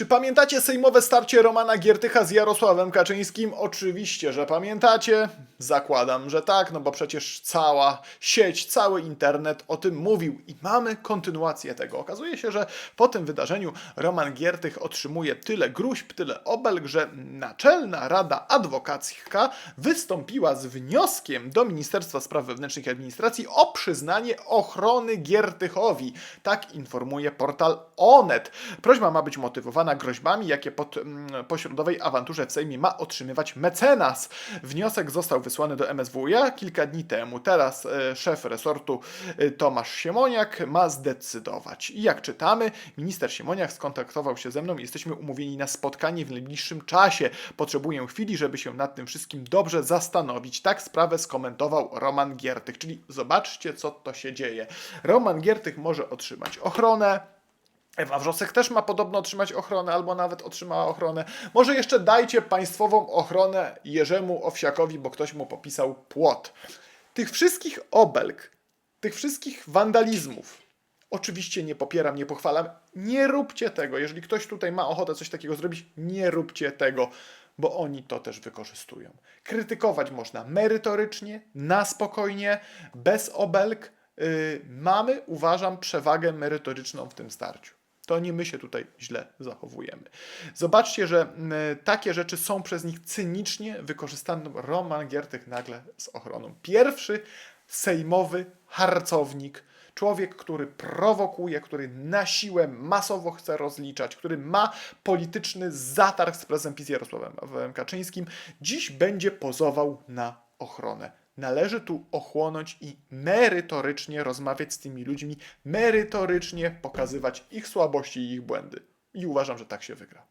Czy pamiętacie sejmowe starcie Romana Giertycha z Jarosławem Kaczyńskim? Oczywiście, że pamiętacie. Zakładam, że tak, no bo przecież cała sieć, cały internet o tym mówił i mamy kontynuację tego. Okazuje się, że po tym wydarzeniu Roman Giertych otrzymuje tyle gruźb, tyle obelg, że Naczelna Rada Adwokacka wystąpiła z wnioskiem do Ministerstwa Spraw Wewnętrznych i Administracji o przyznanie ochrony Giertychowi. Tak informuje portal Onet. Prośba ma być motywowana groźbami, jakie po, po środowej awanturze w Sejmie ma otrzymywać mecenas. Wniosek został wysłany do MSWiA kilka dni temu. Teraz e, szef resortu e, Tomasz Siemoniak ma zdecydować. I jak czytamy, minister Siemoniak skontaktował się ze mną i jesteśmy umówieni na spotkanie w najbliższym czasie. Potrzebuję chwili, żeby się nad tym wszystkim dobrze zastanowić. Tak sprawę skomentował Roman Giertych. Czyli zobaczcie, co to się dzieje. Roman Giertych może otrzymać ochronę, Ewa Wrzosek też ma podobno otrzymać ochronę, albo nawet otrzymała ochronę. Może jeszcze dajcie państwową ochronę Jerzemu Owsiakowi, bo ktoś mu popisał płot. Tych wszystkich obelg, tych wszystkich wandalizmów, oczywiście nie popieram, nie pochwalam. Nie róbcie tego. Jeżeli ktoś tutaj ma ochotę coś takiego zrobić, nie róbcie tego, bo oni to też wykorzystują. Krytykować można merytorycznie, na spokojnie, bez obelg. Yy, mamy, uważam, przewagę merytoryczną w tym starciu. To nie my się tutaj źle zachowujemy. Zobaczcie, że y, takie rzeczy są przez nich cynicznie wykorzystane. Roman Giertych nagle z ochroną. Pierwszy sejmowy harcownik, człowiek, który prowokuje, który na siłę masowo chce rozliczać, który ma polityczny zatarg z prezesem PiS Jarosławem Kaczyńskim, dziś będzie pozował na ochronę. Należy tu ochłonąć i merytorycznie rozmawiać z tymi ludźmi, merytorycznie pokazywać ich słabości i ich błędy. I uważam, że tak się wygra.